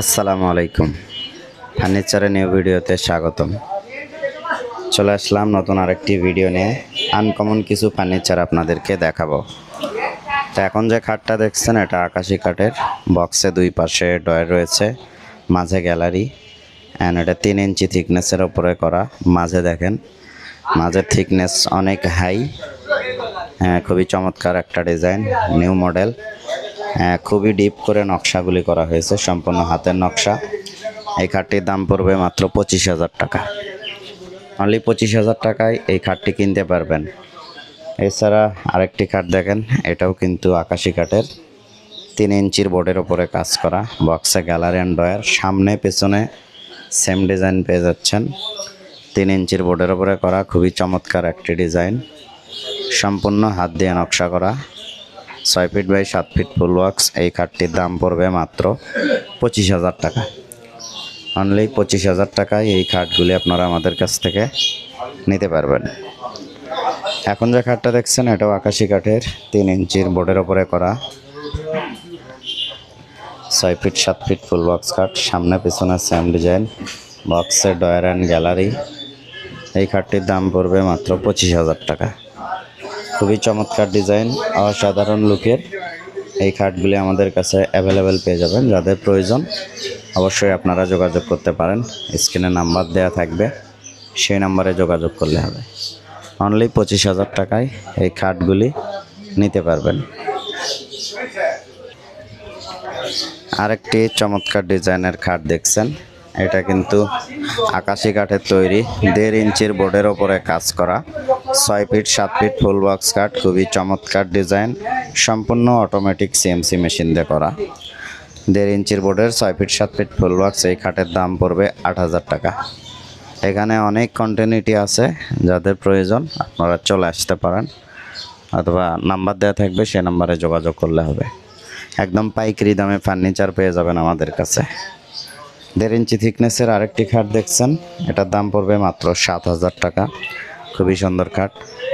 আসসালামু আলাইকুম। ফার্নিচারের নিউ ভিডিওতে স্বাগতম। চলে আসলাম নতুন আরেকটি ভিডিও নিয়ে। আনকমন কিছু ফার্নিচার আপনাদেরকে দেখাবো। তো এখন যে খাটটা দেখছেন, এটা আকাশি কাঠের বক্সে দুই পাশে ডয়ার রয়েছে, মাঝে গ্যালারি। অ্যান্ড এটা তিন ইঞ্চি থিকনেসের ওপরে করা। মাঝে দেখেন মাঝের থিকনেস অনেক হাই। হ্যাঁ খুবই চমৎকার একটা ডিজাইন, নিউ মডেল। খুবই ডিপ করে নকশাগুলি করা হয়েছে, সম্পূর্ণ হাতের নকশা। এই খাটটির দাম পড়বে মাত্র পঁচিশ হাজার টাকা। অনলি পঁচিশ হাজার টাকায় এই খাটটি কিনতে পারবেন। এছাড়া আরেকটি খাট দেখেন, এটাও কিন্তু আকাশি কাঠের তিন ইঞ্চির বোর্ডের ওপরে কাজ করা, বক্সে গ্যালারি অ্যান্ড ডয়ার সামনে, পেছনে সেম ডিজাইন পেয়ে যাচ্ছেন। তিন ইঞ্চির বোর্ডের ওপরে করা, খুবই চমৎকার একটি ডিজাইন। সম্পূর্ণ হাত দিয়ে নকশা করা। ছয় ফিট বাই সাত ফিট ফুল ওয়ার্কস এই কাঠটির দাম পড়বে মাত্র পঁচিশ হাজার টাকা। অনলি পঁচিশ হাজার টাকায় এই খাটগুলি আপনারা আমাদের কাছ থেকে নিতে পারবেন। এখন যে খাটটা দেখছেন, এটাও আকাশি কাঠের, তিন ইঞ্চির বোর্ডের ওপরে করা। ছয় ফিট, সাত ফিট ফুল বক্স কাঠ সামনে পিছনে সেম ডিজাইন বক্সের ডয়ার অ্যান্ড গ্যালারি। এই খাটটির দাম পড়বে মাত্র পঁচিশ হাজার টাকা। খুবই চমৎকার ডিজাইন, অসাধারণ লুকের। এই খাটগুলি আমাদের কাছে অ্যাভেলেবেল পেয়ে যাবেন, যাদের প্রয়োজন। অবশ্যই আপনারা যোগাযোগ করতে পারেন, স্ক্রিনে নাম্বার দেওয়া থাকবে, সেই নাম্বারে যোগাযোগ করলে হবে। অনলি পঁচিশ হাজার টাকায় এই খাটগুলি নিতে পারবেন। আরেকটি চমৎকার ডিজাইনের খাট দেখছেন। এটা কিন্তু আকাশি কাঠের তৈরি। দেড় ইঞ্চির বোর্ডের ওপরে কাজ করা। ছয় ফিট, সাত ফিট ফুল বক্স কাঠ, খুবই চমৎকার ডিজাইন। সম্পূর্ণ অটোমেটিক সিএমসি মেশিন দিয়ে করা। দেড় ইঞ্চির বোর্ডের ছয় ফিট, সাত ফিট ফুল বক্স, এই খাটের দাম পড়বে আট হাজার টাকা। এখানে অনেক কন্টিনিউটি আছে যাদের প্রয়োজন, আপনারা চলে আসতে পারেন। অথবা নাম্বার দেওয়া থাকবে, সে নাম্বারে যোগাযোগ করলে হবে। একদম পাইকারি দামে ফার্নিচার পেয়ে যাবেন আমাদের কাছে। দেড় ইঞ্চি থিকনেসের আরেকটি খাট দেখছেন। এটার দাম পড়বে মাত্র সাত হাজার টাকা। খুবই সুন্দর খাট।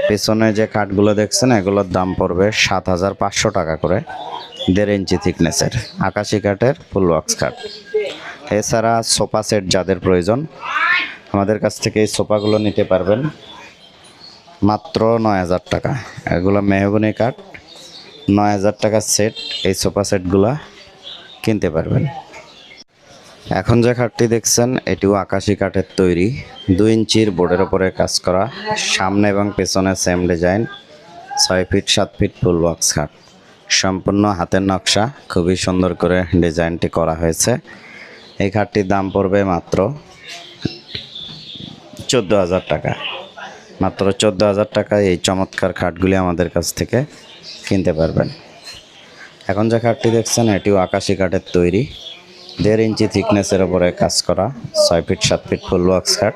পেছনে যে খাটগুলো দেখছেন, এগুলোর দাম পড়বে সাত হাজার পাঁচশো টাকা করে দেড় ইঞ্চি থিকনেসের আকাশি কাঠের ফুল ওয়াক্স খাট। এছাড়া সোফা সেট যাদের প্রয়োজন, আমাদের কাছ থেকে এই সোফাগুলো নিতে পারবেন। মাত্র নয় হাজার টাকা। এগুলো মেহগুনি কাঠ। নয় হাজার টাকার সেট এই সোফা সেটগুলা কিনতে পারবেন। এখন যে খাটটি দেখছেন, এটিও আকাশি কাঠের তৈরি। দুই ইঞ্চির বোর্ডের ওপরে কাজ করা। সামনে এবং পেছনে সেম ডিজাইন ছয় ফিট সাত ফিট ফুল বক্স খাট। সম্পূর্ণ হাতের নকশা। খুবই সুন্দর করে ডিজাইনটি করা হয়েছে। এই খাটটির দাম পড়বে মাত্র চোদ্দ হাজার টাকা। মাত্র চোদ্দ হাজার টাকায় এই চমৎকার খাটগুলি আমাদের কাছ থেকে কিনতে পারবেন। এখন যে খাটটি দেখছেন, এটিও আকাশি কাঠের তৈরি। দেড় ইঞ্চি থিকনেসের ওপরে কাজ করা, ছয় ফিট, সাত ফিট ফুল বক্স খাট।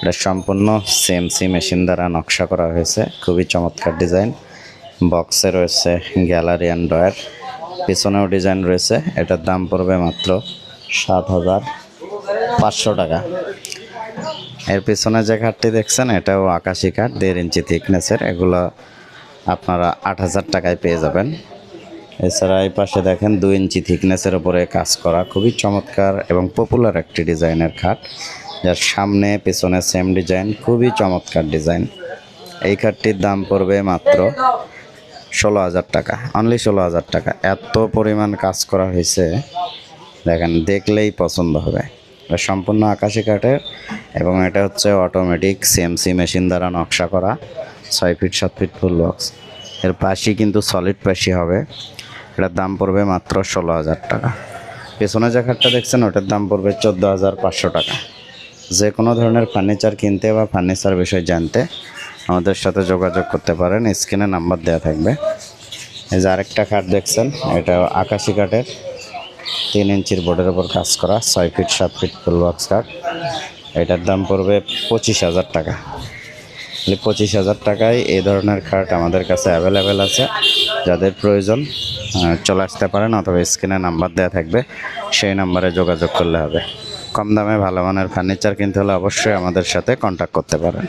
এটা সম্পূর্ণ সিএমসি মেশিন দ্বারা নকশা করা হয়েছে, খুবই চমৎকার ডিজাইন। বক্সে রয়েছে গ্যালারি অ্যান্ড ডয়ার পিছনেও ডিজাইন রয়েছে, এটার দাম পড়বে মাত্র সাত হাজার পাঁচশো টাকা। এর পিছনে যে খাটটি দেখছেন, এটাও আকাশি কাঠ দেড় ইঞ্চি থিকনেসের, এগুলো আপনারা আট হাজার টাকায় পেয়ে যাবেন। এছাড়া এই পাশে দেখেন দুই ইঞ্চি থিকনেসের ওপরে কাজ করা খুবই চমৎকার এবং পপুলার একটি ডিজাইনের খাট, যার সামনে পেছনে সেম ডিজাইন খুবই চমৎকার ডিজাইন এই খাটটির দাম পড়বে মাত্র ষোলো হাজার টাকা অনলি ষোলো হাজার টাকা। এত পরিমাণ কাজ করা হয়েছে, দেখেন, দেখলেই পছন্দ হবে। সম্পূর্ণ আকাশি কাঠের এবং এটা হচ্ছে অটোমেটিক সিএমসি মেশিন দ্বারা নকশা করা, ছয় ফিট সাত ফিট ফুল বক্স এর পাশই কিন্তু সলিড পাশি হবে। এটার দাম পড়বে মাত্র ষোলো হাজার টাকা। পেছনে যে খাটটা দেখছেন, ওটার দাম পড়বে চোদ্দ হাজার পাঁচশো টাকা। যে কোনো ধরনের ফার্নিচার কিনতে বা ফার্নিচার বিষয়ে জানতে আমাদের সাথে যোগাযোগ করতে পারেন। স্ক্রিনে নাম্বার দেওয়া থাকবে। এই যে আরেকটা খাট দেখছেন, এটা আকাশি কাঠের। তিন ইঞ্চির বোর্ডের ওপর কাজ করা, ছয় ফিট, সাত ফিট ফুল বক্স কাঠ। এটার দাম পড়বে পঁচিশ হাজার টাকা। পঁচিশ হাজার টাকায় এই ধরনের খাট আমাদের কাছে অ্যাভেলেবেল আছে। যাদের প্রয়োজন চলে আসতে পারেন অথবা স্ক্রিনে নাম্বার দেওয়া থাকবে। সেই নাম্বারে যোগাযোগ করলে হবে। কম দামে ভালো মানের ফার্নিচার কিনতে হলে অবশ্যই আমাদের সাথে কন্ট্যাক্ট করতে পারেন।